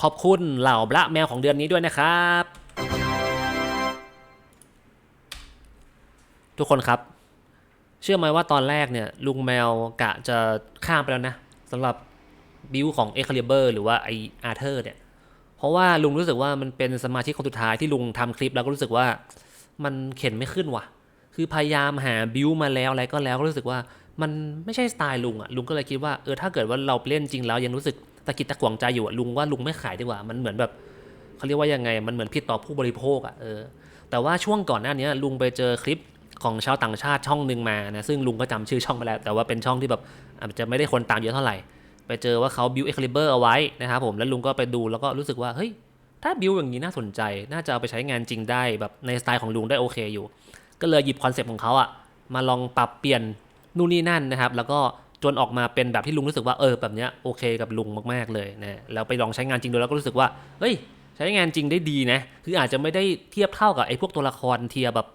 ขอบคุณเหล่าบละแมวของเดือนนี้ด้วยนะครับ ทุกคนครับ เชื่อไหมว่าตอนแรกเนี่ยลุงแมวกะจะข้ามไปแล้วนะสำหรับบิวของเอคาลิเบอร์หรือว่าไออาร์เธอร์เนี่ย เพราะว่าลุงรู้สึกว่ามันเป็นสมาชิกคนสุดท้ายที่ลุงทำคลิปแล้วก็รู้สึกว่ามันเข็นไม่ขึ้นว่ะ คือพยายามหาบิวมาแล้วอะไรก็แล้วก็รู้สึกว่ามันไม่ใช่สไตล์ลุงอะลุงก็เลยคิดว่าเออถ้าเกิดว่าเราเล่นจริงแล้วยังรู้สึก ตะกิดตะขวงใจอยู่อะลุงว่าลุงไม่ขายดีกว่า มันเหมือนแบบเขาเรียกว่ายังไง มันเหมือนผิดต่อผู้บริโภคอะเออแต่ว่าช่วงก่อนหน้านี้ลุงไปเจอคลิปของชาวต่างชาติช่องหนึ่งมานะซึ่งลุงก็จำชื่อช่องไปแล้ว แต่ว่าเป็นช่องที่แบบอาจจะไม่ได้คนตามเยอะเท่าไหร่ ไปเจอว่าเขาบิวเอ็กคาลิเบอร์เอาไว้นะครับผมแล้วลุงก็ไปดูแล้วก็รู้สึกว่าเฮ้ยถ้าบิวอย่างนี้น่าสนใจ น่าจะเอาไปใช้งานจริงได้แบบในสไตล์ของลุงได้โอเคอยู่ ก็เลยหยิบคอนเซปต์ของเขาอะมาลองปรับเปลี่ยนนู่นนี่นั่นนะครับ แล้วก็ จนออกมาเป็นแบบที่ลุงรู้สึกว่าเออแบบเนี้ยโอเคกับลุงมากๆเลยนะแล้วไปลองใช้งานจริงดูแล้วก็รู้สึกว่าเฮ้ยใช้งานจริงได้ดีนะ คืออาจจะไม่ได้เทียบเท่ากับไอ้พวกตัวละครเทียร์แบบ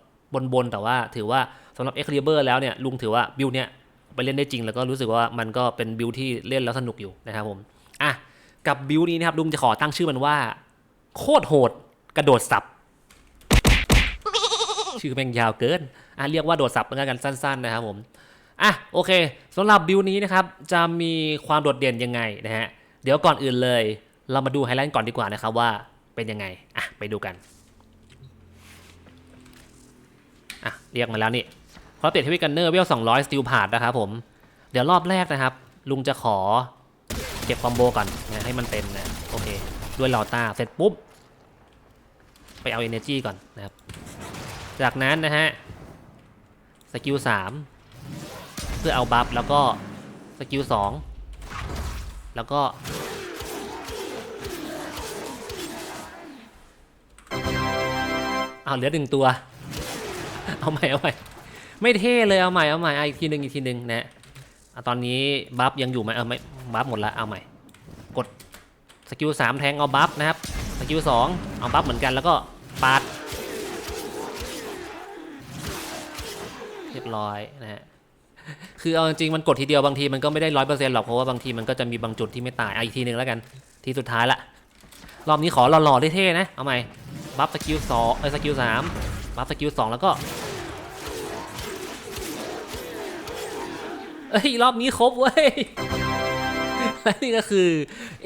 บนๆแต่ว่าถือว่าสำหรับ e x c a l i b u r แล้วเนี่ยลุงถือว่าบิวเนี่ยไปเล่นได้จริงแล้วก็รู้สึกว่ามันก็เป็นบิวที่เล่นแล้วสนุกอยู่นะครับผมอะกับบิวนี้นะครับลุงจะขอตั้งชื่อมันว่า โคตรโหดกระโดดสับชื่อแม่งยาวเกินอะเรียกว่าโดดสับแล้วกันสั้น ๆ นะครับผม อะโอเคสำหรับบิวนี้นะครับจะมีความโดดเด่นยังไงนะฮะเดี๋ยวก่อนอื่นเลย เรามาดูไฮไลท์ก่อนดีกว่านะครับว่าเป็นยังไงอะไปดูกันอะเรียกมาแล้วนี่เพราะเปลี่ยนทวิกันเนอร์เวล200สติลพาดนะครับผมเดี๋ยวรอบแรกนะครับ ลุงจะขอเก็บคอมโบก่อนนะให้มันเต็มนะโอเค ด้วยลอต้าเสร็จปุ๊บ ไปเอา Energy ก่อนนะครับ จากนั้นนะฮะ สกิล3เพื่อเอาบัฟแล้วก็สกิล2แล้วก็เอาเหลือหนึ่งตัว เอาใหม่เอาใหม่ไม่เท่เลยเอาใหม่เอาใหม่อีกทีหนึ่งอีกทีหนึ่งนะอะตอนนี้บัฟยังอยู่ไหมเออไม่บัฟหมดละเอาใหม่ กดสกิลสามแทงเอาบัฟนะครับสกิลสองเอาบัฟเหมือนกันแล้วก็ปาดเรียบร้อยนะฮะ คือเอาจริงมันกดทีเดียวบางทีมันก็ไม่ได้ร้อยเปอร์เซ็นต์หรอกเพราะว่าบางทีมันก็จะมีบางจุดที่ไม่ตายอะอีกทีหนึ่งแล้วกันทีสุดท้ายละรอบนี้ขอหล่อๆเท่ๆนะเอาใหม่บัฟสกิลสองเอ้สกิลสามบัฟสกิลสองแล้วก็เอ้ยรอบนี้ครบเว้ยและนี่ก็คือ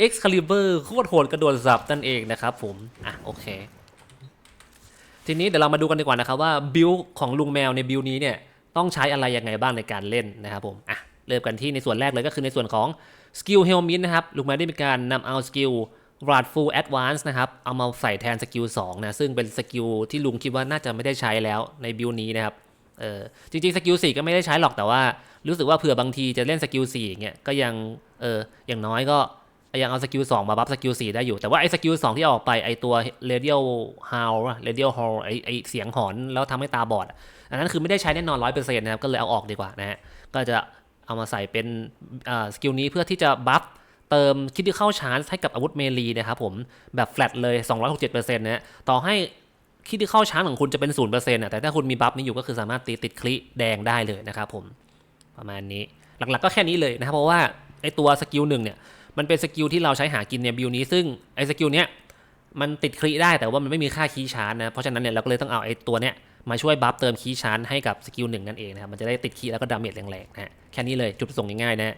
Excalibur โคตรโหดกระโดดสับนั่นเองนะครับผม อะโอเค ทีนี้เดี๋ยวเรามาดูกันดีกว่านะครับว่าบิลของลุงแมวในบิลนี้เนี่ย ต้องใช้อะไรยังไงบ้างในการเล่นนะครับผมอะเริ่มกันที่ในส่วนแรกเลยก็คือในส่วนของสกิลเฮลมินนะครับลุงแมวได้มีการนำเอาสกิล r a d Full Advance นะครับ เอามาใส่แทนสกิล2นะ ซึ่งเป็นสกิลที่ลุงคิดว่าน่าจะไม่ได้ใช้แล้วในบิลนี้นะครับ เออจริงๆ สกิล4ก็ไม่ได้ใช้หรอกแต่ว่ารู้สึกว่าเผื่อบางทีจะเล่นสกิล4อย่างเงี้ยก็ยัง เอออย่างน้อยก็ยังเอาสกิล2มาบัฟสกิล4ได้อยู่ แต่ว่าไอ้สกิล2ที่ออกไปไอ้ตัว radial howl radial howl ไอ้ไอ้เสียงหอนแล้วทำให้ตาบอด อันนั้นคือไม่ได้ใช้แน่นอน100%นต์นะครับก็เลยเอาออกดีกว่านะฮะก็จะเอามาใส่เป็นสกิลนี้เพื่อที่จะบัฟเติมคิดที่เข้าชาร์จให้กับอาวุธเมลีนะครับผมแบบแฟลตเลย 267%นะฮะต่อให้คิดที่เข้าชาร์จของคุณจะเป็น 0%นะแต่ถ้าคุณมีบัฟนี้อยู่ก็คือสามารถตีติดคลิแดงได้เลยนะครับผมประมาณนี้หลักๆก็แค่นี้เลยนะครับเพราะว่าไอตัวสกิลหนึ่งเนี่ยมันเป็นสกิลที่เราใช้หากินในบิวนี้ ซึ่งไอสกิลเนี้ยมันติดคลิได้แต่ว่ามันไม่มีค่าคีย์ชาร์จนะเพราะฉะนั้นเนี่ยเราก็เลยต้องเอาไอตัวเนี้ยมาช่วยบัฟเติมคีย์ชาร์จให้กับสกิลหนึ่งนั่นเองนะครับ มันจะได้ติดคีย์แล้วก็ดาเมจแรงๆนะฮะ แค่นี้เลยจุดประสงค์ง่ายๆนะฮะ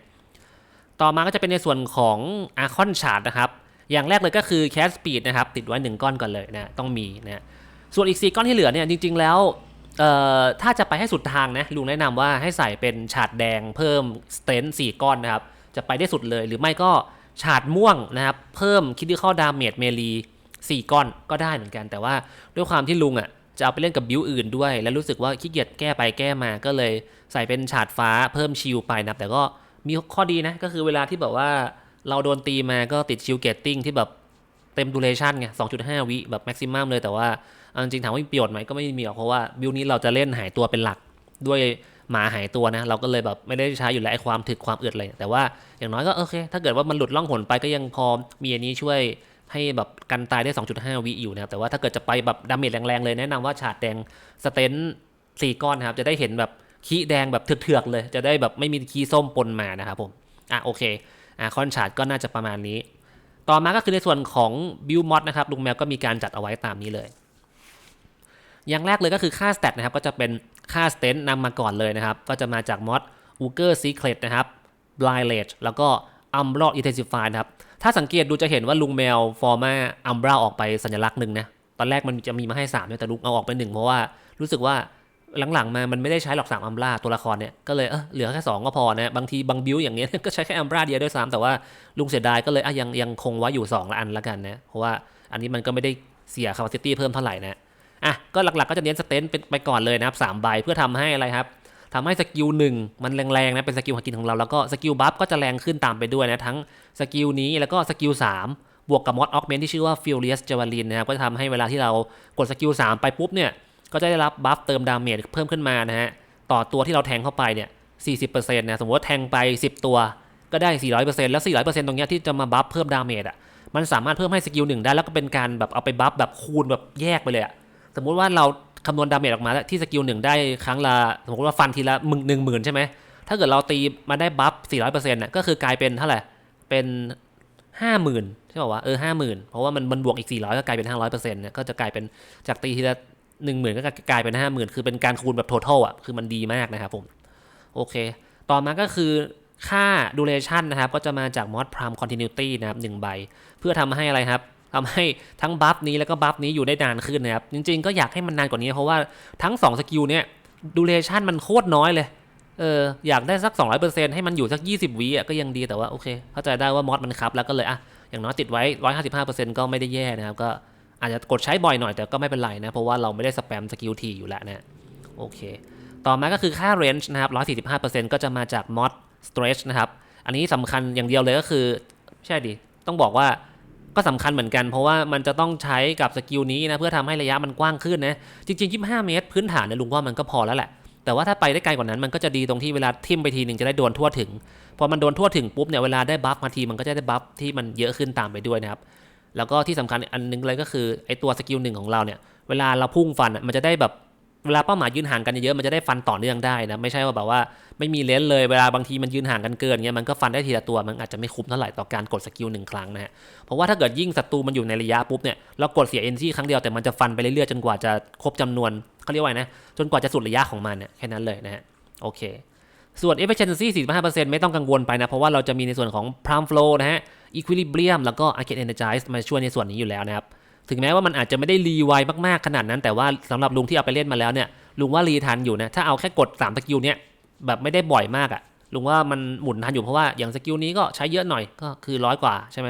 ต่อมาก็จะเป็นในส่วนของอาคอนชาร์ดนะครับ อย่างแรกเลยก็คือแคสสปีดนะครับ ติดไว้ 1 ก้อนก่อนเลยนะ ต้องมีนะ ส่วนอีก 4 ก้อนที่เหลือเนี่ย จริง ๆ แล้ว เอ่อ ถ้าจะไปให้สุดทางนะ ลุงแนะนำว่าให้ใส่เป็นฉาดแดงเพิ่มสเตนสี่ก้อนนะครับ จะไปได้สุดเลย หรือไม่ก็ฉาดม่วงนะครับ เพิ่มคิดที่ข้อดาเมจเมลีสี่ก้อนก็ได้เหมือนกัน แต่ว่าด้วยความที่ลุงอะ จะเอาไปเล่นกับบิวอื่นด้วย แล้วรู้สึกว่าขี้เกียจแก้ไปแก้มาก็เลยใส่เป็นฉาดฟ้าเพิ่มชิลไปนะแต่ก็มีข้อดีนะ ก็คือเวลาที่แบบว่าเราโดนตีมาก็ติดชิลเกตติ้งที่แบบเต็มดูเรชันไง2.5 วิแบบแม็กซิมัมเลย แต่ว่าอาจริงๆถามว่ามีประโยชน์ไหมก็ไม่มีหรอกเพราะว่าบิลนี้เราจะเล่นหายตัวเป็นหลักด้วยหมาหายตัวนะ เราก็เลยแบบไม่ได้ใช้อยู่แล้วไอ้ความถึกความเอึดเลยแต่ว่าอย่างน้อยก็โอเค ถ้าเกิดว่ามันหลุดล่องหนไปก็ยังพอมีอันนี้ช่วย ให้แบบกันตายได้ 2.5 วิอยู่นะครับแต่ว่าถ้าเกิดจะไปแบบดาเมจแรงๆเลยแนะนำว่าฉาดแดงสเตนสี่ก้อนนะครับจะได้เห็นแบบขี้แดงแบบเถือกๆเลย จะได้แบบไม่มีขี้ส้มปนมานะครับผมอะโอเคอะคอนชาดก็น่าจะประมาณนี้ ต่อมาก็คือในส่วนของบิลมอดนะครับลุงแมวก็มีการจัดเอาไว้ตามนี้เลย อย่างแรกเลยก็คือค่าสเตตนะครับก็จะเป็นค่าสเตนนำมาก่อนเลยนะครับ ก็จะมาจากมอด u g e r Secret นะครับ Blind Rage แล้วก็ Umbra Intensify นะครับ ถ้าสังเกตดูจะเห็นว่าลุงแมวฟอร์มาอัมบราออกไปสัญลักษณ์หนึ่งนะ ตอนแรกมันจะมีมาให้3เนี่ยแต่ลุงเอาออกไปหนึ่งเพราะว่ารู้สึกว่าหลังๆมามันไม่ได้ใช้หรอก3อัมบราตัวละครเนี่ย ก็เลยเออเหลือแค่2ก็พอนะ บางทีบางบิวอย่างเงี้ยก็ใช้แค่อัมบราเดียวด้วยซ้ำแต่ว่าลุงเสียดายก็เลยอะยังยังคงไว้อยู่2ละอันละกันนะ เพราะว่าอันนี้มันก็ไม่ได้เสีย capacity เพิ่มเท่าไหร่นะ อะ ก็หลักๆก็จะเน้นสเตนเป็นไปก่อนเลยนะครับสามใบเพื่อทำให้อะไรครับทำให้สกิลหนึ่งมันแรงๆนะเป็นสกิลหากินของเราแล้วก็สกิลบัฟก็จะแรงขึ้นตามไปด้วยนะทั้ง สกิลนี้แล้วก็สกิล3บวกกับมอดออกเมนที่ชื่อว่า Furious Javelin นะครับก็จะทำให้เวลาที่เรากดสกิล3ไปปุ๊บเนี่ยก็จะได้รับบัฟเติมดาเมจเพิ่มขึ้นมานะฮะต่อตัวที่เราแทงเข้าไปเนี่ย40%นะสมมติว่าแทงไป 10 ตัวก็ได้ 400%แล้ว 400%ตรงเนี้ยที่จะมาบัฟเพิ่มดาเมจอะมันสามารถเพิ่มให้สกิลหนึ่งได้แล้วก็เป็นการแบบเอาไปบัฟแบบคูณแบบแยกไปเลยอะสมมุติว่าเราคำนวณดาเมจออกมาแล้วที่สกิลหนึ่งได้ครั้งละสมมติว่าฟันทีละหนึ่งหมื่นใช่ไหมถ้าเกิดเราตีมาได้บัฟสี่ร้อยเปอร์เซ็นต์น่ะก็คือกลายเป็นเท่าไหร่ เป็นห้าหมื่นใช่ป่าวะเออห้าหมื่นเพราะว่ามันมันบวกอีกสี่ร้อยก็กลายเป็นห้าร้อยเปอร์เซ็นต์เนี่ยก็จะกลายเป็นจากตีทีละหนึ่งหมื่นก็กลายเป็นห้าหมื่นคือเป็นการคูณแบบ total อะคือมันดีมากนะครับผมโอเค ต่อมาก็คือค่า duration นะครับ ก็จะมาจาก mod prime continuity นะครับหนึ่งใบ เพื่อทำให้อะไรครับทำให้ทั้งบัฟนี้แล้วก็บัฟนี้อยู่ได้นานขึ้นนะครับ จริงๆ ก็อยากให้มันนานกว่านี้เพราะว่าทั้ง 2 สกิลเนี่ยดูเรชั่นมันโคตรน้อยเลย เอออยากได้สัก 200%ให้มันอยู่สัก 20วิอะก็ยังดีแต่ว่าโอเค เข้าใจได้ว่ามอดมันครับแล้วก็เลยอะอย่างน้อยติดไว้ 155%ก็ไม่ได้แย่นะครับ ก็อาจจะกดใช้บ่อยหน่อยแต่ก็ไม่เป็นไรนะ เพราะว่าเราไม่ได้สแปมสกิลทีอยู่แล้วนะโอเค ต่อมาก็คือค่า range นะครับ 145%ก็จะมาจาก mod stretch นะครับ อันนี้สำคัญอย่างเดียวเลยก็คือ ใช่ดิ ต้องบอกว่าก็สำคัญเหมือนกัน เพราะว่ามันจะต้องใช้กับสกิลนี้นะ เพื่อทำให้ระยะมันกว้างขึ้นนะ จริงๆ 25 เมตร พื้นฐานเนี่ยลุงว่ามันก็พอแล้วแหละ แต่ว่าถ้าไปได้ไกลกว่านั้นมันก็จะดีตรงที่เวลาทิมไปทีหนึ่งจะได้โดนทั่วถึง พอมันโดนทั่วถึงปุ๊บเนี่ยเวลาได้บัฟมาทีมันก็จะได้บัฟที่มันเยอะขึ้นตามไปด้วยนะครับ แล้วก็ที่สำคัญอันนึงเลยก็คือไอตัวสกิลหนึ่งของเราเนี่ย เวลาเราพุ่งฟันมันจะได้แบบ เวลาเป้าหมายยืนห่างกันเยอะๆมันจะได้ฟันต่อเนื่องได้นะไม่ใช่ว่าแบบว่าไม่มีเลนส์เลยเวลาบางทีมันยืนห่างกันเกินเงี้ยมันก็ฟันได้ทีละตัวมันอาจจะไม่คุ้มเท่าไหร่ต่อการกดสกิลหนึ่งครั้งนะฮะเพราะว่าถ้าเกิดยิ่งศัตรูมันอยู่ในระยะปุ๊บเนี่ยเรากดเสียเอนที่ครั้งเดียวแต่มันจะฟันไปเรื่อยๆจนกว่าจะครบจำนวนเขาเรียกว่าไงนะจนกว่าจะสุดระยะของมันเนี่ยแค่นั้นเลยนะฮะโอเค ส่วน efficiency 45%ไม่ต้องกังวลไปนะเพราะว่าเราจะมีในส่วนของ prime flow นะฮะ equilibrium แล้วก็ arcade energize มาช่วยในส่วนนี้อยู่แล้วนะครับ ถึงแม้ว่ามันอาจจะไม่ได้รีไวมากๆขนาดนั้น แต่ว่าสำหรับลุงที่เอาไปเล่นมาแล้วเนี่ยลุงว่ารีทันอยู่นะถ้าเอาแค่กด3สกิลเนี่ยแบบไม่ได้บ่อยมากอะ่ะลุงว่ามันหมุนทันอยู่เพราะว่าอย่างสกิลนี้ก็ใช้เยอะหน่อยก็คือร้อยกว่าใช่ไหม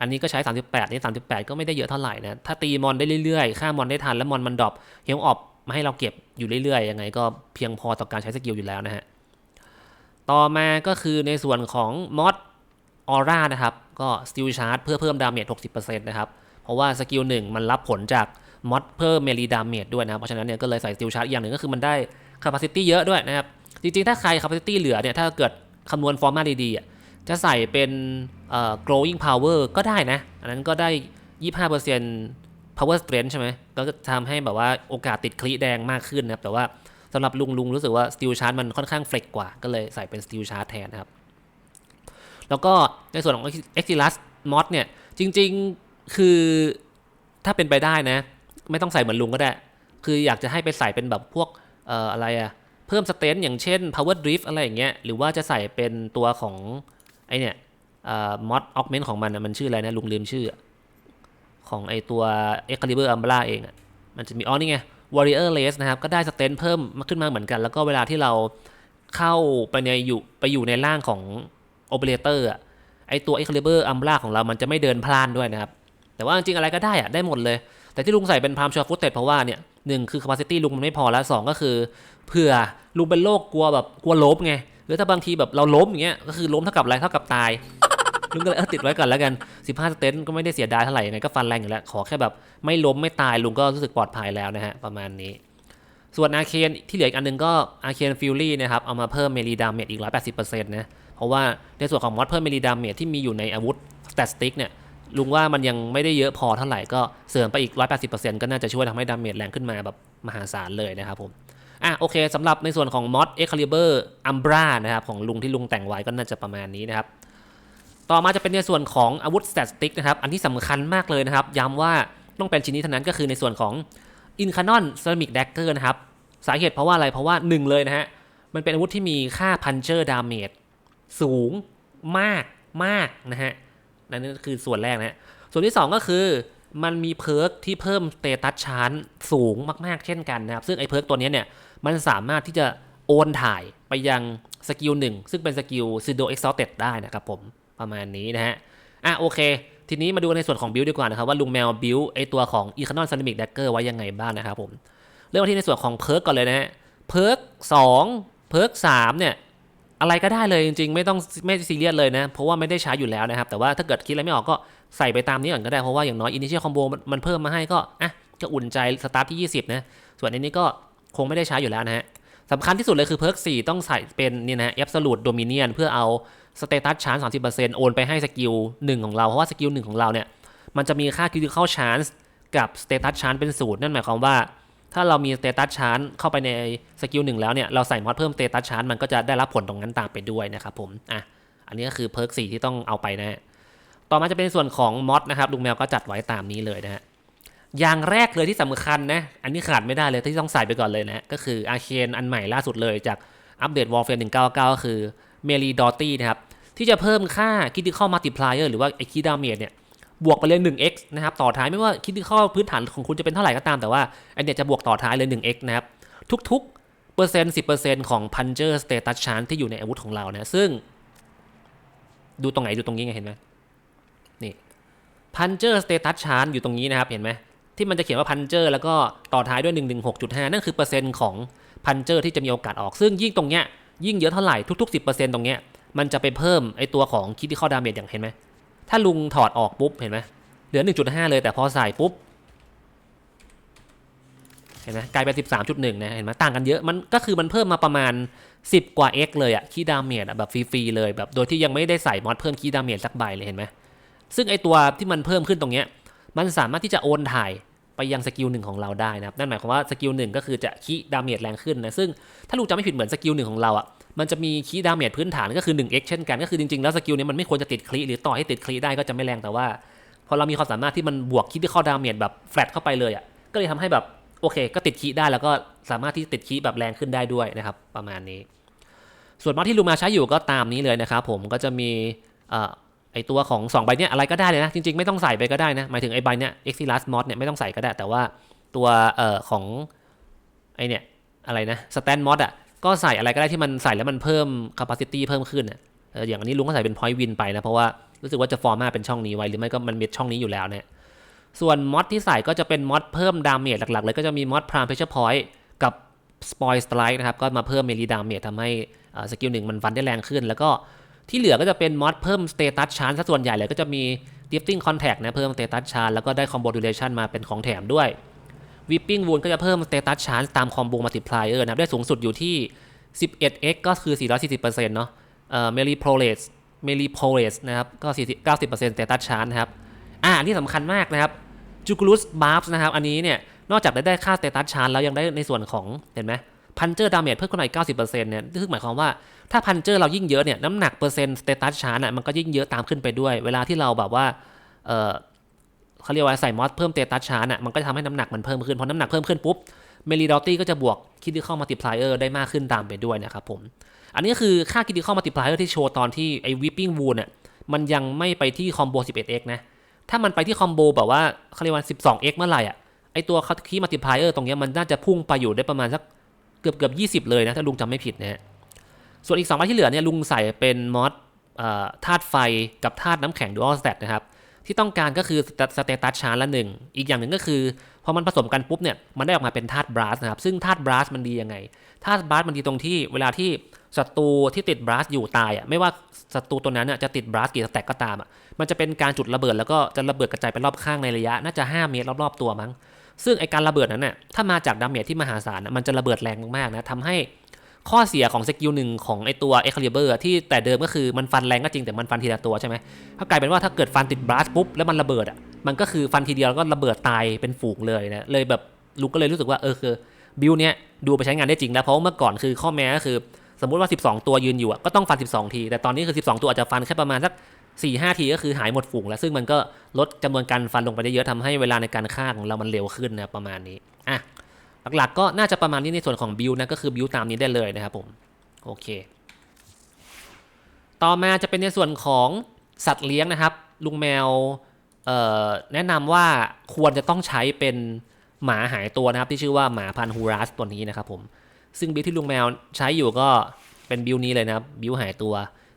อันนี้ก็ใช้ 38นี่38 ก็ไม่ได้เยอะเท่าไหร่นะถ้าตีมอนได้เรื่อยๆฆ่ามอนได้ทันแล้วมอนมันดรอปเฮลออฟมาให้เราเก็บอยู่เรื่อยๆยังไง ก็เพียงพอต่อการใช้สกิลอยู่แล้วนะฮะต่อมาก็คือในส่วนของมอดออร่านะครับก็สติลชาร์จเพื่อเพิ่มดาเมจ60%นะครับ เพราะว่าสกิลหนึ่งมันรับผลจากมอดเพิ่มเมลีดาเมจด้วยนะเพราะฉะนั้นเนี่ยก็เลยใส่สติลชาร์จอย่างหนึ่งก็คือมันได้ capacity เยอะด้วยนะครับ จริงๆ ถ้าใคร capacity เหลือเนี่ยถ้าเกิดคำนวณฟอร์มาดีๆอะจะใส่เป็น growing power ก็ได้นะ อันนั้นก็ได้ 25% power strength ใช่ไหมก็ทำให้แบบว่าโอกาสติดคลีแดงมากขึ้นนะครับแต่ว่าสำหรับลุงลุงรู้สึกว่า steel charge มันค่อนข้างเฟลกกว่า ก็เลยใส่เป็น steel charge แทนนะครับ แล้วก็ในส่วนของ Exilus mod เนี่ย จริง ๆ คือถ้าเป็นไปได้นะ ไม่ต้องใส่เหมือนลุงก็ได้ คืออยากจะให้ไปใส่เป็นแบบพวกเอ่ออะไรอะเพิ่มสเตนอย่างเช่น power drift อะไรอย่างเงี้ยหรือว่าจะใส่เป็นตัวของไอเนี่ยเอ่อ mod augment ของมันนะมันชื่ออะไรนะลุงลืมชื่อ ของไอตัว Excalibur Umbra เองอะมันจะมีอ๋อนี่ไง warrior race นะครับ ก็ได้สเตนเพิ่มมาขึ้นมาเหมือนกัน แล้วก็เวลาที่เราเข้าไปในอยู่ไปอยู่ในร่างของ operator อะไอตัว Excalibur Umbra ของเรามันจะไม่เดินพลานด้วยนะครับ แต่ว่าจริงๆอะไรก็ได้อะได้หมดเลย แต่ที่ลุงใส่เป็นพามชัวฟุตเต็ดเพราะว่าเนี่ยหนึ่งคือ capacity ลุงมันไม่พอแล้วสองก็คือเผื่อลุงเป็นโรคกลัวแบบกลัวล้มไงหรือถ้าบางทีแบบเราล้มอย่างเงี้ยก็คือล้มเท่ากับอะไรเท่ากับตายลุงก็เลยเออติดไว้ก่อนแล้วกัน 15สเตนก็ไม่ได้เสียดายเท่าไหร่ยังไงก็ฟันแรงอยู่แล้ว ขอแค่แบบไม่ล้มไม่ตายลุงก็รู้สึกปลอดภัยแล้วนะฮะประมาณนี้ ส่วนอาเคนที่เหลืออีกอันหนึงก็อาเคนฟิลลี่นะครับเอามาเพิ่มเมลีดามเมจอีก 180%นะเพราะว่าในส่วนของมอดเพิ่มเมลีดาเมจที่มีอยู่ในอาวุธสเตตสติกเนี่ย ลุงว่ามันยังไม่ได้เยอะพอเท่าไหร่ก็เสริมไปอีก 180%ก็น่าจะช่วยทำให้ดาเมจแรงขึ้นมาแบบมหาศาลเลยนะครับผมอะโอเคสำหรับในส่วนของมอด Excalibur Umbra นะครับของลุงที่ลุงแต่งไว้ก็น่าจะประมาณนี้นะครับ ต่อมาจะเป็นในส่วนของอาวุธสเตตสติกนะครับ อันที่สำคัญมากเลยนะครับ ย้ำว่าต้องเป็นชิ้นนี้เท่านั้นก็คือในส่วนของอินคานอนเซรามิกแดกเกอร์นะครับ สาเหตุเพราะว่าอะไรเพราะว่าหนึ่งเลยนะฮะมันเป็นอาวุธที่มีค่าพันเจอร์ดาเมจสูงมากมากนะฮะ นั่นคือส่วนแรกนะฮะส่วนที่ 2 ก็คือมันมีเพิร์กที่เพิ่มสเตตัสชานสูงมาก ๆ เช่นกันนะครับ ซึ่งไอ้เพิร์กตัวนี้เนี่ยมันสามารถที่จะโอนถ่ายไปยังสกิลหนึ่งซึ่งเป็นสกิลซิโดเอ็กซ์เตได้นะครับผมประมาณนี้นะฮะ อะโอเค ทีนี้มาดูในส่วนของบิลดีกว่านะครับว่าลุงแมวบิลไอตัวของอีคานอนซันมิกแดกเกอร์ไว้ยังไงบ้างนะครับผม เริ่มที่ในส่วนของเพิร์กก่อนเลยนะฮะเพิร์กสองเพิร์กสามเนี่ย อะไรก็ได้เลยจริงๆ ไม่ต้องไม่ซีเรียสเลยนะ เพราะว่าไม่ได้ใช้อยู่แล้วนะครับ แต่ว่าถ้าเกิดคิดอะไรไม่ออกก็ใส่ไปตามนี้ก่อนก็ได้ เพราะว่าอย่างน้อยอินิเชียลคอมโบมันเพิ่มมาให้ก็อะก็อุ่นใจสตาร์ทที่ 20 นะ ส่วนอันนี้ก็คงไม่ได้ใช้อยู่แล้วนะฮะสำคัญที่สุดเลยคือเพิร์ก4ต้องใส่เป็นนี่นะแอบสูตโดมิเนียนเพื่อเอาสเตตัสชานสามสิบเปอร์เซ็นต์โอนไปให้สกิลหนึ่งของเรา เพราะว่าสกิลหนึ่งของเราเนี่ยมันจะมีค่า critical chance กับ status chance เป็นศูนย์นั่นหมายความว่า ถ้าเรามี status chance เข้าไปในสกิลหนึ่งแล้วเนี่ย เราใส่มอดเพิ่ม status chance มันก็จะได้รับผลตรงนั้นตามไปด้วยนะครับผมอะอันนี้ก็คือเพิร์ก4ที่ต้องเอาไปนะฮะต่อมาจะเป็นส่วนของมอดนะครับลุงแมวก็จัดไว้ตามนี้เลยนะฮะอย่างแรกเลยที่สำคัญนะ อันนี้ขาดไม่ได้เลยที่ต้องใส่ไปก่อนเลยนะก็คืออาเคนอันใหม่ล่าสุดเลยจากอัปเดต Warfare 199ก็คือเมลีดอตตี้นะครับที่จะเพิ่มค่า critical multiplier หรือว่าไอ้คีดาเมจเนี่ย บวกไปเลย 1x นะครับ ต่อท้ายไม่ว่า critical พื้นฐานของคุณจะเป็นเท่าไหร่ก็ตามแต่ว่าไอเนี่ยจะบวกต่อท้ายเลย 1x นะครับ ทุกๆเปอร์เซ็นต์10%ของ puncher status chance ที่อยู่ในอาวุธของเรานะ ซึ่ง ดูตรงไหนดูตรงนี้ไงเห็นไหมนี่ puncher status chance อยู่ตรงนี้นะครับ เห็นไหมที่มันจะเขียนว่า puncher แล้วก็ต่อท้ายด้วย 116.5 นั่นคือเปอร์เซ็นต์ของ puncher ที่จะมีโอกาสออก ซึ่งยิ่งตรงเนี้ยยิ่งเยอะเท่าไหร่ทุกๆ10%ตรงเนี้ยมันจะไปเพิ่มไอตัวของ critical damage อย่างเห็นไหม ถ้าลุงถอดออกปุ๊บ เห็นไหมเหลือ 1.5 เลยแต่พอใส่ปุ๊บ เห็นไหมกลายเป็น 13.1 นะ เห็นไหมต่างกันเยอะ มันก็คือมันเพิ่มมาประมาณ 10 กว่า x เลยอะคีย์ดาเมจแบบฟรีๆเลยแบบโดยที่ยังไม่ได้ใส่มอดเพิ่มคีย์ดาเมจสักใบเลยเห็นไหมซึ่งไอตัวที่มันเพิ่มขึ้นตรงเนี้ยมันสามารถที่จะโอนถ่ายไปยังสกิลหนึ่งของเราได้นะครับ นั่นหมายความว่าสกิลหนึ่งก็คือจะคีดาเมจแรงขึ้นนะ ซึ่งถ้าลูกจำไม่ผิดเหมือนสกิลหนึ่งของเราอะ มันจะมีคีดาเมจพื้นฐานก็คือ 1x เช่นกันก็คือจริงๆแล้วสกิลนี้มันไม่ควรจะติดคลีหรือต่อให้ติดคลีได้ก็จะไม่แรงแต่ว่าพอเรามีความสามารถที่มันบวกคิดที่ข้อดาเมจแบบแฟลตเข้าไปเลยอะก็เลยทำให้แบบโอเค ก็ติดคีได้แล้วก็สามารถที่ติดคีแบบแรงขึ้นได้ด้วยนะครับ ประมาณนี้ ส่วนมอดที่ลูมาใช้อยู่ก็ตามนี้เลยนะครับผมก็จะมีเอ่อไอตัวของ 2 ใบเนี้ยอะไรก็ได้เลยนะ จริงๆ ไม่ต้องใส่ไปก็ได้นะ หมายถึงไอใบเนี้ย Exilas Mod เนี่ยไม่ต้องใส่ก็ได้ แต่ว่าตัวเอ่อของไอเนี่ยอะไรนะ Stand Mod อะ ก็ใส่อะไรก็ได้ที่มันใส่แล้วมันเพิ่ม capacity เพิ่มขึ้นอะอย่างอันนี้ลุงก็ใส่เป็น point win ไปนะ เพราะว่ารู้สึกว่าจะฟอร์มาเป็นช่องนี้ไว้หรือไม่ก็มันมีช่องนี้อยู่แล้วเนี่ยส่วนมอดที่ใส่ก็จะเป็นมอดเพิ่มดาเมจหลักๆ เลยก็จะมีมอด Prime Pressure Point กับ Spoil Strike นะครับ ก็มาเพิ่มเมลีดาเมจทำให้สกิลหนึ่งมันฟันได้แรงขึ้น แล้วก็ที่เหลือก็จะเป็นมอดเพิ่ม Status Chance ซะส่วนใหญ่เลยก็จะมี Drifting Contact นะเพิ่ม Status Chance แล้วก็ได้ Combo Duration มาเป็นของแถมด้วย Whipping Wound ก็จะเพิ่ม Status Chance ตาม Combo Multiplier นะครับได้สูงสุดอยู่ที่ 11x ก็คือ 440%เนาะเอ่อ Melee Prolate Melee Prolate นะครับก็40 90% Status Chance นะครับอ่าอันนี้สำคัญมากนะครับ Jukulus Buffs นะครับอันนี้เนี่ยนอกจากได้ได้ค่า Status Chance แล้วยังได้ในส่วนของเห็นไหมพันเจอร์ดาเมจเพิ่มขึ้นมาอีก90%เนี่ยซึ่งหมายความว่าถ้าพันเจอร์เรายิ่งเยอะเนี่ยน้ำหนักเปอร์เซ็นต์ Status Chance อะมันก็ยิ่งเยอะตามขึ้นไปด้วย เวลาที่เราแบบว่าเออ เขาเรียกว่าใส่มอสเพิ่ม Status Chance อะมันก็จะทำให้น้ำหนักมันเพิ่มขึ้นพอน้ำหนักเพิ่มขึ้นปุ๊บเมลีดอตตี้ก็จะบวก Critical Multiplier ได้มากขึ้นตามไปด้วยนะครับผม อันนี้ก็คือค่า Critical Multiplier ที่โชว์ตอนที่ไอ้ Whipping Wound อะมันยังไม่ไปที่คอมโบ 11x นะ ถ้ามันไปที่คอมโบแบบว่าเขาเรียกว่า 12x เมื่อไหร่อะไอตัวคีย์มัลติพลายเออร์ตรงเนี้ยมันน่าจะพุ่งไปอยู่ได้ประมาณสักเกือบเกือบยีเลยนะ ถ้าลุงจำไม่ผิดนะฮะส่วนอีก2ใบที่เหลือเนี่ยลุงใส่เป็นมอดธาตุไฟกับธาตุน้ำแข็งดูอัลสเตตนะครับ ที่ต้องการก็คือสเตตัสชาร์ละหนึ่งอีกอย่างหนึ่งก็คือพอมันผสมกันปุ๊บเนี่ยมันได้ออกมาเป็นธาตุบรัสนะครับซึ่งธาตุบรัสมันดียังไงธาตุบรัสมันดีตรงที่เวลาที่ศัตรูที่ติดบรัสอยู่ตายอะไม่ว่าศัตรูตัวนั้นอะจะติดบรัสกี่สแต็กก็ตามอะมันจะเป็นการจุดระเบิดแล้วก็จะระเบิดกระจายไปรอบข้างในระยะน่าจะ 5 เมตรรอบๆตัวมั้งซึ่งไอการระเบิดนั้นน่ะถ้ามาจากดาเมจที่มหาศาลน่ะมันจะระเบิดแรงมากๆนะทำให้ ข้อเสียของสกิลหนึ่งของไอตัวเอ็กคาลิเบอร์ที่แต่เดิมก็คือมันฟันแรงก็จริงแต่มันฟันทีละตัวใช่ไหมถ้ากลายเป็นว่าถ้าเกิดฟันติดบรัสปุ๊บแล้วมันระเบิดอะมันก็คือฟันทีเดียวแล้วก็ระเบิดตายเป็นฝูงเลยนะเลยแบบลุกก็เลยรู้สึกว่าเออคือบิลเนี้ยดูไปใช้งานได้จริงแล้วเพราะเมื่อก่อนคือข้อแม้ก็คือสมมติว่า 12 ตัวยืนอยู่อะก็ต้องฟัน 12 ที แต่ตอนนี้คือ 12 ตัวอาจจะฟันแค่ประมาณสัก4 5 ทีก็คือหายหมดฝูงแล้ว ซึ่งมันก็ลดจำนวนการฟันลงไปได้เยอะทำให้เวลาในการฆ่าของเรามันเร็วขึ้นนะประมาณนี้อะ หลักๆก็น่าจะประมาณนี้ในส่วนของบิวนะก็คือบิวตามนี้ได้เลยนะครับผมโอเค ต่อมาจะเป็นในส่วนของสัตว์เลี้ยงนะครับ ลุงแมวแนะนำว่าควรจะต้องใช้เป็นหมาหายตัวนะครับ ที่ชื่อว่าหมาพันธุ์ฮูรัสตัวนี้นะครับผมซึ่งบิวที่ลุงแมวใช้อยู่ก็เป็นบิวนี้เลยนะครับบิวหายตัว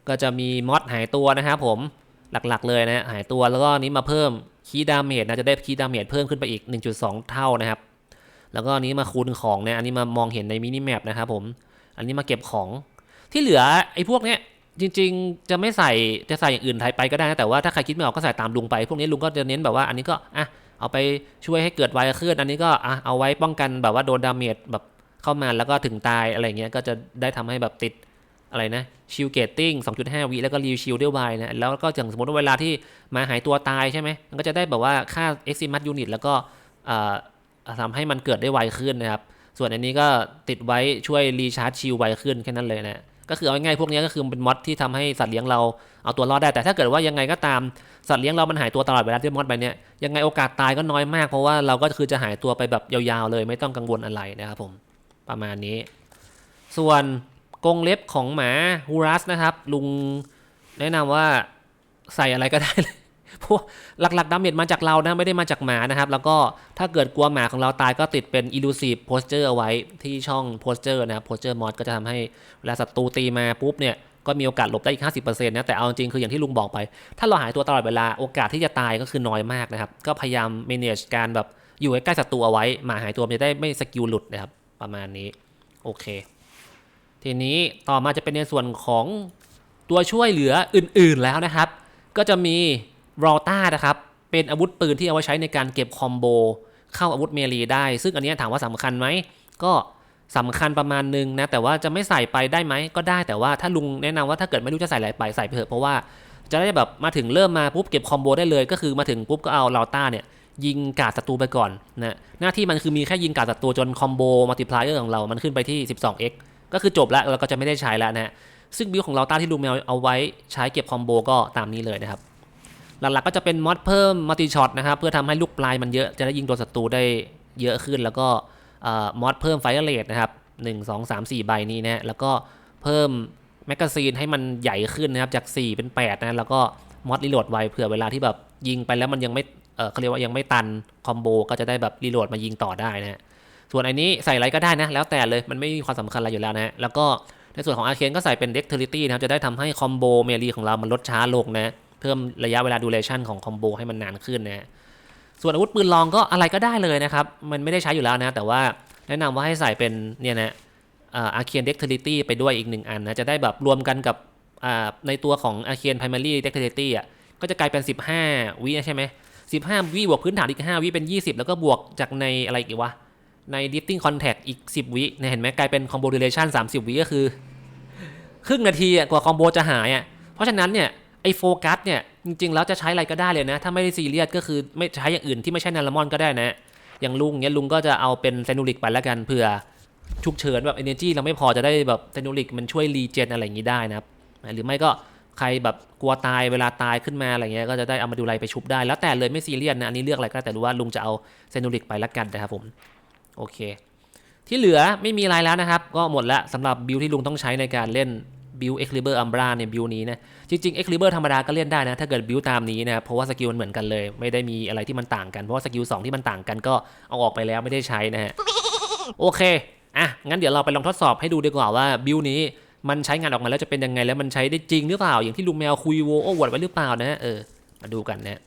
ก็จะมีมอสหายตัวนะครับผมหลักๆเลยนะหายตัวแล้วก็นี้มาเพิ่มคีดาเมจนะจะได้คีดาเมจเพิ่มขึ้นไปอีก 1.2 เท่านะครับ แล้วก็อันนี้มาคูณของเนี่ยอันนี้มามองเห็นในมินิแมปนะครับผมอันนี้มาเก็บของที่เหลือไอ้พวกเนี้ยจริง ๆ จะไม่ใส่จะใส่อย่างอื่นไทยไปก็ได้นะแต่ว่าถ้าใครคิดไม่ออกก็ใส่ตามลุงไป พวกนี้ลุงก็จะเน้นแบบว่าอันนี้ก็อะเอาไปช่วยให้เกิดไวขึ้นอันนี้ก็อะเอาไว้ป้องกันแบบว่าโดนดาเมจแบบเข้ามาแล้วก็ถึงตายอะไรเงี้ยก็จะได้ทำให้แบบติดอะไรนะชิลเกตติ้ง 2.5 วิแล้วก็รีชิลด้วยไวนะแล้วก็อย่างสมมติว่าเวลาที่มาหายตัวตายใช่ไหมมันก็จะได้แบบว่าค่า e x i m a t unit แล้วก็อ่ ทำให้มันเกิดได้ไวขึ้นนะครับ ส่วนอันนี้ก็ติดไว้ช่วยรีชาร์จชิลไวขึ้นแค่นั้นเลยนะก็คือเอาง่ายๆพวกนี้ก็คือเป็นมอดที่ทำให้สัตว์เลี้ยงเราเอาตัวรอดได้ แต่ถ้าเกิดว่ายังไงก็ตามสัตว์เลี้ยงเรามันหายตัวตลอดเวลาที่มอดไปเนี้ยยังไงโอกาสตายก็น้อยมากเพราะว่าเราก็คือจะหายตัวไปแบบยาวๆเลย ไม่ต้องกังวลอะไรนะครับผมประมาณนี้ ส่วนกรงเล็บของหมาฮูรัสนะครับ ลุงแนะนำว่าใส่อะไรก็ได้เลย เพราะหลักๆดาเมจมาจากเรานะไม่ได้มาจากหมานะครับ แล้วก็ถ้าเกิดกลัวหมาของเราตายก็ติดเป็น elusive posture เอาไว้ที่ช่อง posture นะครับ posture mod ก็จะทำให้เวลาศัตรูตีมาปุ๊บเนี่ยก็มีโอกาสหลบได้อีก 50%นะ แต่เอาจริงคืออย่างที่ลุงบอกไป ถ้าเราหายตัวตลอดเวลาโอกาสที่จะตายก็คือน้อยมากนะครับ ก็พยายาม manage การแบบอยู่ใกล้ๆศัตรูเอาไว้ หมาหายตัวจะได้ไม่สกิลหลุดนะครับ ประมาณนี้ โอเค ทีนี้ต่อมาจะเป็นในส่วนของตัวช่วยเหลืออื่นๆแล้วนะครับ ก็จะมี รอต้านะครับเป็นอาวุธปืนที่เอาไว้ใช้ในการเก็บคอมโบเข้าอาวุธเมลีได้ ซึ่งอันนี้ถามว่าสำคัญไหมก็สำคัญประมาณนึงนะ แต่ว่าจะไม่ใส่ไปได้ไหมก็ได้แต่ว่าถ้าลุงแนะนำว่าถ้าเกิดไม่รู้จะใส่อะไรไปใส่ไปเถอะเพราะว่าจะได้แบบมาถึงเริ่มมาปุ๊บเก็บคอมโบได้เลย ก็คือมาถึงปุ๊บก็เอาลาต้าเนี่ยยิงกาดศัตรูไปก่อนนะหน้าที่มันคือมีแค่ยิงกาดศัตรูจนคอมโบมัลติพลายเออร์ของเรา มันขึ้นไปที่ 12x ก็คือจบแล้วเราก็จะไม่ได้ใช้แล้วนะซึ่งบิลของเราต้าที่ลุงแมวเอาไว้ใช้เก็บคอมโบก็ตามนี้เลยนะครับ หลักๆก็จะเป็นมอดเพิ่มมัลติช็อตนะครับเพื่อทำให้ลูกปลายมันเยอะจะได้ยิงตัวศัตรูได้เยอะขึ้น แล้วก็มอดเพิ่มไฟเรทนะครับ1 2 3 4ใบนี้นะแล้วก็เพิ่มแมกกาซีนให้มันใหญ่ขึ้นนะครับจาก 4 เป็น 8 นะ แล้วก็มอดรีโหลดไวเผื่อเวลาที่แบบยิงไปแล้วมันยังไม่เออเขาเรียกว่ายังไม่ตันคอมโบก็จะได้แบบรีโหลดมายิงต่อได้นะส่วนอันนี้ใส่อะไรก็ได้นะ แล้วแต่เลยมันไม่มีความสำคัญอะไรอยู่แล้วนะแล้วก็ในส่วนของอาเคนก็ใส่เป็น Dexterity นะครับจะได้ทำให้คอมโบเมลีของเรามันลดช้าลงนะ เพิ่มระยะเวลาดูเลชันของคอมโบให้มันนานขึ้นนะส่วนอาวุธปืนลองก็อะไรก็ได้เลยนะครับ มันไม่ได้ใช้อยู่แล้วนะ แต่ว่าแนะนำว่าให้ใส่เป็นเนี่ยนะอาเคียนเด็กเทอริตี้ไปด้วยอีกหนึ่งอันนะ จะได้แบบรวมกันกับในตัวของอาเคียนไพรมารีเด็กเทอริตี้อะก็จะกลายเป็น 15 วิใช่ไหม15วิบวกพื้นฐานอีก 5 วิเป็น 20 แล้วก็บวกจากในอะไรอีกวะ ใน Drifting Contact อีก 10 วิเนี่ยเห็นไหมกลายเป็น Combo Duration 30 วิก็คือ ครึ่งนาทีอะกว่าคอมโบจะหายอะเพราะฉะนั้นเนี่ย อโฟกัสเนี่ยจริงๆแล้วจะใช้อะไรก็ได้เลยนะ ถ้าไม่ได้ซีเรียสก็คือไม่ใช้อย่างอื่นที่ไม่ใช่นารามอนก็ได้นะ อย่างลุงเนี่ยลุงก็จะเอาเป็นเซนูริกไปแล้วกันเผื่อฉุกเฉินแบบ energy เราไม่พอจะได้แบบเซนูริกมันช่วยรีเจนอะไรอย่างนี้ได้นะครับหรือไม่ก็ใครแบบกลัวตายเวลาตายขึ้นมาอะไรเงี้ยก็จะได้เอามาดูไรไปชุบได้ แล้วแต่เลยไม่ซีเรียสนะอันนี้เลือกอะไรก็แต่รู้ว่าลุงจะเอาเซนูริกไปแล้วกันนะครับผมโอเค ที่เหลือไม่มีอะไรแล้วนะครับ ก็หมดล้วสำหรับบิลที่ลุงต้องใช้ในการเล่น บิลเอ็กลิเบอร์อัมบราเนี่ยบิลนี้นะจริงๆเอ็กลิเบอร์ธรรมดาก็เล่นได้นะ ถ้าเกิดบิลตามนี้นะเพราะว่าสกิลมันเหมือนกันเลย ไม่ได้มีอะไรที่มันต่างกันเพราะว่าสกิลสองที่มันต่างกันก็เอาออกไปแล้วไม่ได้ใช้นะฮะโอเคอะงั้นเดี๋ยวเราไปลองทดสอบให้ดูดีกว่าว่าบิลนี้มันใช้งานออกมาแล้วจะเป็นยังไงแล้วมันใช้ได้จริงหรือเปล่า อย่างที่ลุงแมวคุยโวโอวดไว้หรือเปล่านะเออมาดูกันนะ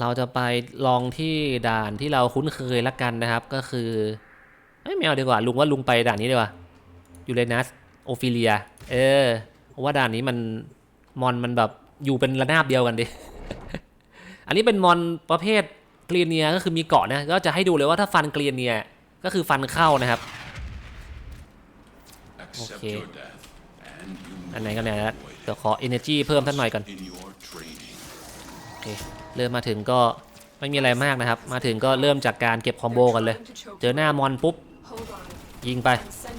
เราจะไปลองที่ด่านที่เราคุ้นเคยละกันนะครับ ก็คือเอ้ยไม่เอาดีกว่า ลุงว่าลุงไปด่านนี้ดีกว่ายูเรนัสโอฟิเลีย เออเพราะว่าด่านนี้มันมอนมันแบบอยู่เป็นระนาบเดียวกันดิ อันนี้เป็นมอนประเภทเกลียเนียก็คือมีเกาะนะก็จะให้ดูเลยว่าถ้าฟันเกลียเนียก็คือฟันเข้านะครับ Accept Okay. your death, and you อัน may ไหนกันเนี่ยนะ avoid เดี๋ยวขอ energy เพิ่มท่านหน่อยก่อน in your training. โอเค เริ่มมาถึงก็ไม่มีอะไรมากนะครับ มาถึงก็เริ่มจากการเก็บคอมโบกันเลย เจอหน้ามอนปุ๊บ ยิงไป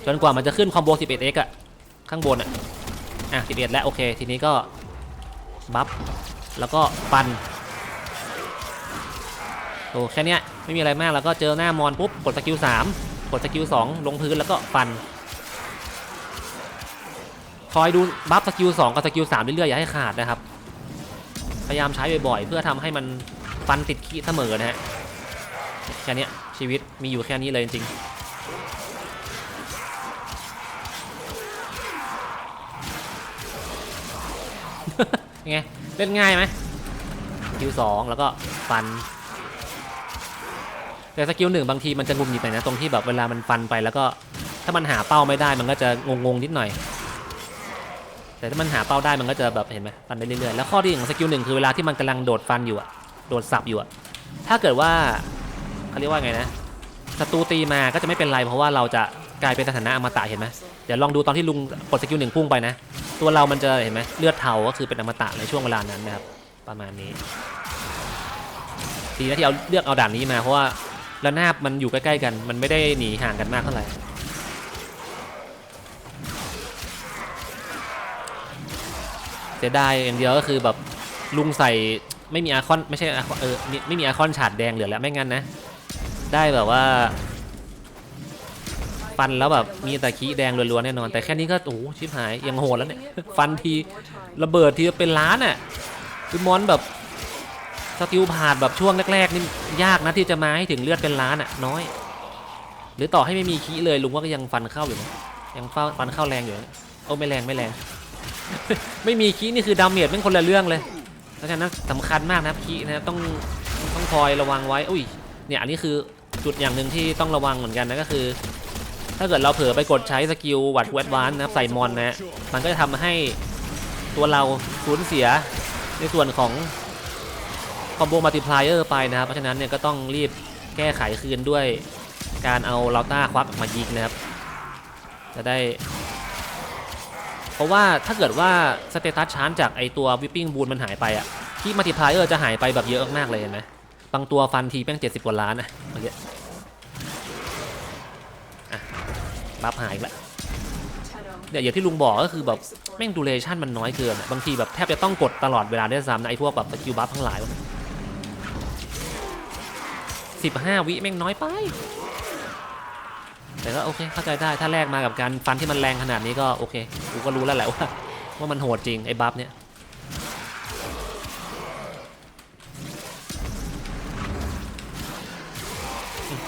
จนกว่ามันจะขึ้นคอมโบ 11x อะข้างบนอะอะ 11 แล้วโอเค ทีนี้ก็บัฟแล้วก็ฟันโอ้แค่นี้ไม่มีอะไรมากแล้วก็เจอหน้ามอนปุ๊บกดสกิล3กดสกิล2ลงพื้นแล้วก็ฟัน คอยดูบัฟสกิล2กับสกิล3เรื่อยๆอย่าให้ขาดนะครับ พยายามใช้บ่อยๆ เพื่อทำให้มันฟันติดขี้เสมอนะฮะแค่นี้ชีวิตมีอยู่แค่นี้เลยจริงๆไงเล่นง่ายไหมสกิลสองแล้วก็ฟัน แต่สกิลหนึ่งบางทีมันจะงุมหงิดหน่อยนะตรงที่แบบเวลามันฟันไปแล้วก็ถ้ามันหาเป้าไม่ได้มันก็จะงงๆนิดหน่อย แต่ถ้ามันหาเป้าได้มันก็จะแบบเห็นไหมฟันได้เรื่อยๆแล้วข้อดีของสกิลหนึ่งคือเวลาที่มันกำลังโดดฟันอยู่อะโดดสับอยู่อะถ้าเกิดว่าเขาเรียกว่าไงนะศัตรูตีมาก็จะไม่เป็นไรเพราะว่าเราจะกลายเป็นสถานะอมตะเห็นไหมเดี๋ยวลองดูตอนที่ลุงกดสกิลหนึ่งพุ่งไปนะ ตัวเรามันจะเห็นไหมเลือดเทาก็คือเป็นอมตะในช่วงเวลานั้นนะครับประมาณนี้ดีนะที่เอาเลือกเอาด่านนี้มาเพราะว่าระนาบมันอยู่ใกล้ๆกัน มันไม่ได้หนีห่างกันมากเท่าไหร่ เสียดายอย่างเดียวก็คือแบบลุงใส่ไม่มีอาคอนไม่ใช่อาคอนเออไม่มีอาคอนฉาดแดงเหลือแล้วไม่งั้นนะ ได้แบบว่าฟันแล้วแบบมีตะขี้แดงล้วนๆแน่นอน แต่แค่นี้ก็โอ้ชิบหายยังโหดแล้วเนี่ยฟันทีระเบิดทีเป็นล้านอะคือมอนแบบสกิลผ่านแบบช่วงแรกๆนี่ยากนะที่จะมาให้ถึงเลือดเป็นล้านอะน้อย หรือต่อให้ไม่มีขี้เลยลุงว่าก็ยังฟันเข้าอยู่นะยังฟันเข้าแรงอยู่โอ้ไม่แรงไม่แรง ไม่มีขี้นี่คือดาเมจเป็นคนละเรื่องเลยเพราะฉะนั้นสำคัญมากนะครับขี้นะครับต้องต้องคอยระวังไว้อุ้ยเนี่ยอันนี้คือจุดอย่างหนึ่งที่ต้องระวังเหมือนกันนะก็คือ ถ้าเกิดเราเผลอไปกดใช้สกิลวัดแวดวานนะครับใส่มอนนะฮะมันก็จะทำให้ตัวเราสูญเสียในส่วนของคอมโบมัลติพลายเออร์ไปนะครับ เพราะฉะนั้นเนี่ยก็ต้องรีบแก้ไขคืนด้วยการเอาลาต้าควักมายิงนะครับ จะได้ เพราะว่าถ้าเกิดว่าสเตตัสชาร์จจากไอตัววิปปิ้งบูนมันหายไปอะที่มัลติพลายเออร์จะหายไปแบบเยอะมากเลยเห็นไหมบางตัวฟันทีแป้งเจ็ดสิบกว่าล้านนะเมื่อกี้บัฟหายอีกแล้วเดี๋ยวอย่างที่ลุงบอกก็คือแบบแม่งดูเลชั่นมันน้อยเกินบางทีแบบแทบจะต้องกดตลอดเวลาด้วยซ้ำนะไอพวกแบบสกิลบัฟทั้งหลายสิบห้าวิแม่งน้อยไป แต่ก็โอเคเข้าใจได้ถ้าแลกมากับการฟันที่มันแรงขนาดนี้ก็โอเคกูก็รู้แล้วแหละว่าว่ามันโหดจริงไอ้บัฟเนี่ย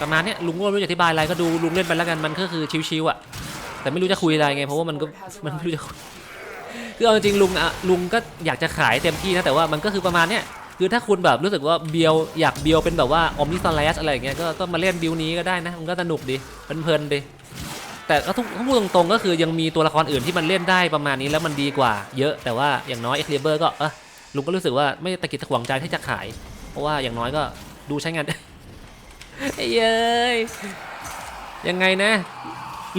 ประมาณนี้ลุงก็ไม่รู้จะอธิบายอะไรก็ดูลุงเล่นไปแล้วกันมันก็คือชิวๆอะ แต่ไม่รู้จะคุยอะไรไงเพราะว่ามันก็มันไม่รู้จะคือเอาจริงๆลุงอะลุงก็อยากจะขายเต็มที่นะแต่ว่ามันก็คือประมาณเนี้ย คือถ้าคุณแบบรู้สึกว่าเบียวอยากเบียวเป็นแบบว่าออมนิสแลชอะไรอย่างเงี้ยก็ก็มาเล่นบิวนี้ก็ได้นะมันก็สนุกดีเพลินๆดีแต่ก็ทุกพูดตรงๆก็คือยังมีตัวละครอื่นที่มันเล่นได้ประมาณนี้แล้วมันดีกว่า เยอะแต่ว่าอย่างน้อยเอ็กเลเบอร์ก็เออลุงก็รู้สึกว่าไม่ตะกิดตะขวงใจที่จะขาย เพราะว่าอย่างน้อยก็ดูใช้งานไอ้เย้ยยังไงนะ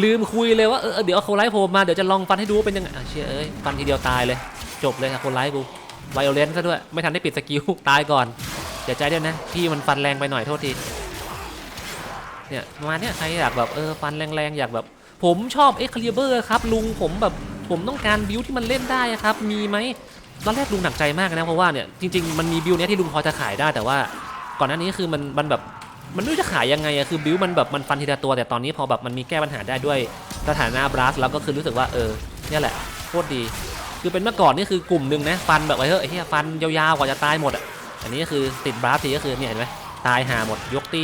ลืมคุยเลยว่าเออเดี๋ยวเอาโคไลท์โผล่มาเดี๋ยวจะลองฟันให้ดูว่าเป็นยังไงเชื่อเอ้ยฟันทีเดียวตายเลย จบเลยอะโคไลท์กู ไวโอเลนซะด้วย ไม่ทันได้ปิดสกิลตายก่อนเสียใจด้วยนะพี่มันฟันแรงไปหน่อยโทษทีเนี่ยมาเนี้ยใครอยากแบบเออฟันแรงๆอยากแบบ ผมชอบเอ็กคาลิเบอร์ครับลุงผมแบบผมต้องการบิวที่มันเล่นได้ครับ มีไหมตอนแรกลุงหนักใจมากนะเพราะว่าเนี่ยจริงๆมันมีบิวเนี้ยที่ลุงพอจะขายได้แต่ว่า ก่อนหน้านี้คือมันมันแบบมันไม่รู้จะขายยังไงอะคือบิวมันแบบมันฟันทีละตัวแต่ตอนนี้พอแบบมันมีแก้ปัญหาได้ด้วยสถานะบลัสแล้วก็คือรู้สึกว่าเออเนี่ยแหละโคตรดี คือเป็นเมื่อก่อนนี่คือกลุ่มหนึ่งนะฟันแบบไอ้เฮ้ยไอ้เหี้ยฟันยาวๆกว่าจะตายหมดอะอันนี้ก็คือติดบลัสทีก็คือเนี่ยเห็นไหมตายหาหมดยกตี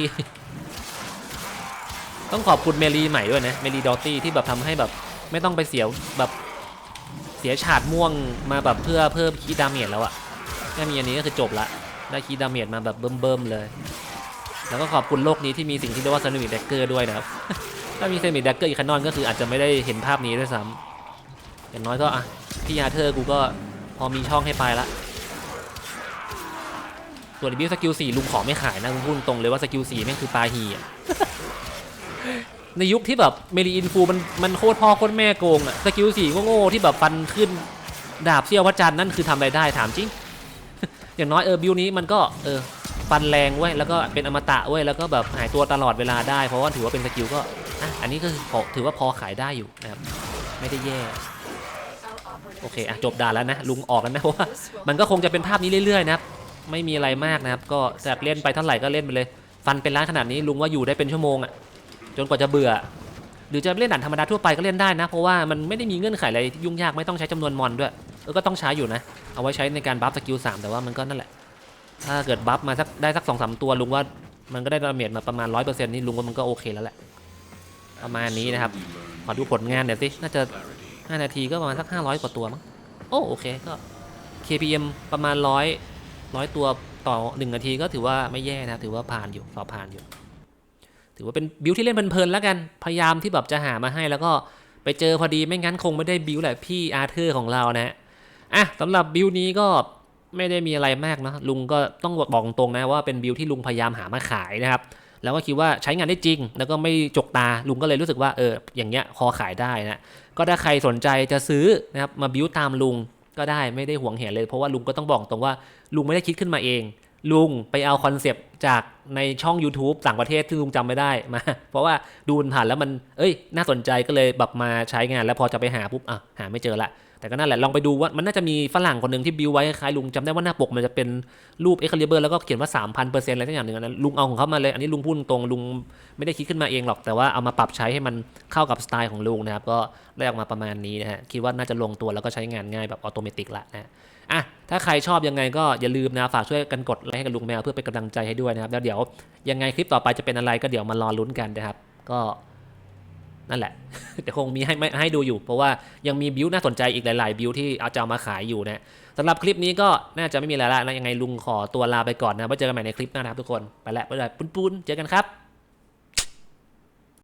ต้องขอบคุณเมลีใหม่ด้วยนะเมลีดอตตี้ที่แบบทำให้แบบไม่ต้องไปเสียแบบเสียฉาดม่วงมาแบบเพื่อเพิ่มคีดดาเมจแล้วอะแค่มีอันนี้ก็คือจบละได้คีย์ดาเมจมาแบบเบิ่มๆเลย แล้วก็ขอบคุณโลกนี้ที่มีสิ่งที่เรียกว่าเซนิมิดแดกเกอร์ด้วยนะครับ ถ้ามีเซนิมิดแดกเกอร์อีกคันนอนก็คืออาจจะไม่ได้เห็นภาพนี้ด้วยซ้ำ อย่างน้อยก็อะพี่อาเธอร์กูก็พอมีช่องให้ไปละส่วนบิวสกิลสี่ลุงขอไม่ขายนะลุงพูดตรงเลยว่าสกิลสี่แม่งคือปลาหีอะในยุคที่แบบเมลีอินฟูมันมันโคตรพ่อโคตรแม่โกงอะสกิลสี่โง่ๆที่แบบฟันขึ้นดาบเสี้ยวพระจันทร์นั่นคือทำอะไรได้ถามจริง อย่างน้อยเออบิวนี้มันก็เออฟันแรงเว้ยแล้วก็เป็นอมตะเว้ยแล้วก็แบบหายตัวตลอดเวลาได้เพราะว่าถือว่าเป็นสกิลก็อะอันนี้ก็ถือว่าพอขายได้อยู่นะครับไม่ได้แย่ โอเคอะจบด่านแล้วนะ ลุงออกแล้วนะเพราะว่ามันก็คงจะเป็นภาพนี้เรื่อยๆนะครับไม่มีอะไรมากนะครับ ก็จากเล่นไปเท่าไหร่ก็เล่นไปเลย ฟันเป็นล้านขนาดนี้ลุงว่าอยู่ได้เป็นชั่วโมงอะจนกว่าจะเบื่อ หรือจะเล่นด่านธรรมดาทั่วไปก็เล่นได้นะ เพราะว่ามันไม่ได้มีเงื่อนไขอะไรที่ยุ่งยากไม่ต้องใช้จำนวนมอนด้วยเออก็ต้องใช้อยู่นะ เอาไว้ใช้ในการบัฟสกิลสามแต่ว่ามันก็นั่นแหละ ถ้าเกิดบัฟมาสักได้สักสองสามตัวลุงว่ามันก็ได้ดาเมจมาประมาณร้อยเปอร์เซ็นต์นี่ลุงว่ามันก็โอเคแล้วแหละประมาณนี้นะครับขอดูผลงานหน่อยสิน่าจะ 5 นาทีก็ประมาณสัก 500 กว่าตัวมั้ง โอ้โอเคก็ KPM ประมาณ 100 100 ตัวต่อ 1 นาทีก็ถือว่าไม่แย่นะ ถือว่าผ่านอยู่สอบผ่านอยู่ ถือว่าเป็นบิวที่เล่นเพลินๆแล้วกัน พยายามที่แบบจะหามาให้แล้วก็ไปเจอพอดีไม่งั้นคงไม่ได้บิวแหละพี่อาร์เธอร์ของเรานะอะสำหรับบิวนี้ก็ไม่ได้มีอะไรมากเนะลุงก็ต้องบอกตรงนะว่าเป็นบิวที่ลุงพยายามหามาขายนะครับ แล้วก็คิดว่าใช้งานได้จริง แล้วก็ไม่จกตาลุงก็เลยรู้สึกว่าเอออย่างเงี้ยพอขายได้นะ ก็ถ้าใครสนใจจะซื้อนะครับมาบิวตามลุงก็ได้ไม่ได้หวงเห็นเลย เพราะว่าลุงก็ต้องบอกตรงว่าลุงไม่ได้คิดขึ้นมาเอง ลุงไปเอาคอนเซปต์ จากในช่อง YouTube ต่างประเทศที่ลุงจำไม่ได้มา เพราะว่าดูผ่านแล้วมันเอ้ย น่าสนใจก็เลยแบบมาใช้งาน แล้วพอจะไปหาปุ๊บอะหาไม่เจอละแต่ก็นั่นแหละลองไปดูว่ามันน่าจะมีฝรั่งคนหนึ่งที่บิวไว้คล้ายลุงจำได้ว่าหน้าปกมันจะเป็นรูปเอ็กคาลิเบอร์แล้วก็เขียนว่า 3,000%อะไรทั้งอย่างหนึ่งอันนั้นลุงเอาของเขามาเลยอันนี้ลุงพูดตรงลุงไม่ได้คิดขึ้นมาเองหรอกแต่ว่าเอามาปรับใช้ให้มันเข้ากับสไตล์ของลุงนะครับก็ได้ออกมาประมาณนี้นะฮะคิดว่าน่าจะลงตัวแล้วก็ใช้งานง่ายแบบออโตเมติกละนะ อะถ้าใครชอบยังไงก็อย่าลืมนะฝากช่วยกันกดไลค์ให้กับลุงแมวเพื่อเป็นกำลังใจให้ด้วยนะครับแล้วเดี๋ยวยังไงคลิปต่อไปจะเป็นอะไรก็เดี๋ยวมารอลุ้นกันนะครับ ก็นั่นแหละเดี๋ยวคงมีให้ไม่ให้ดูอยู่ เพราะว่ายังมีบิวน่าสนใจอีกหลาย ๆ บิวที่เอาจะเอามาขายอยู่นะสำหรับคลิปนี้ก็น่าจะไม่มีอะไรละนะยังไงลุงขอตัวลาไปก่อนนะไว้เจอกันใหม่ในคลิปหน้านะครับทุกคนไปแล้วบ๊ายบายปุ้นๆเจอกันครับ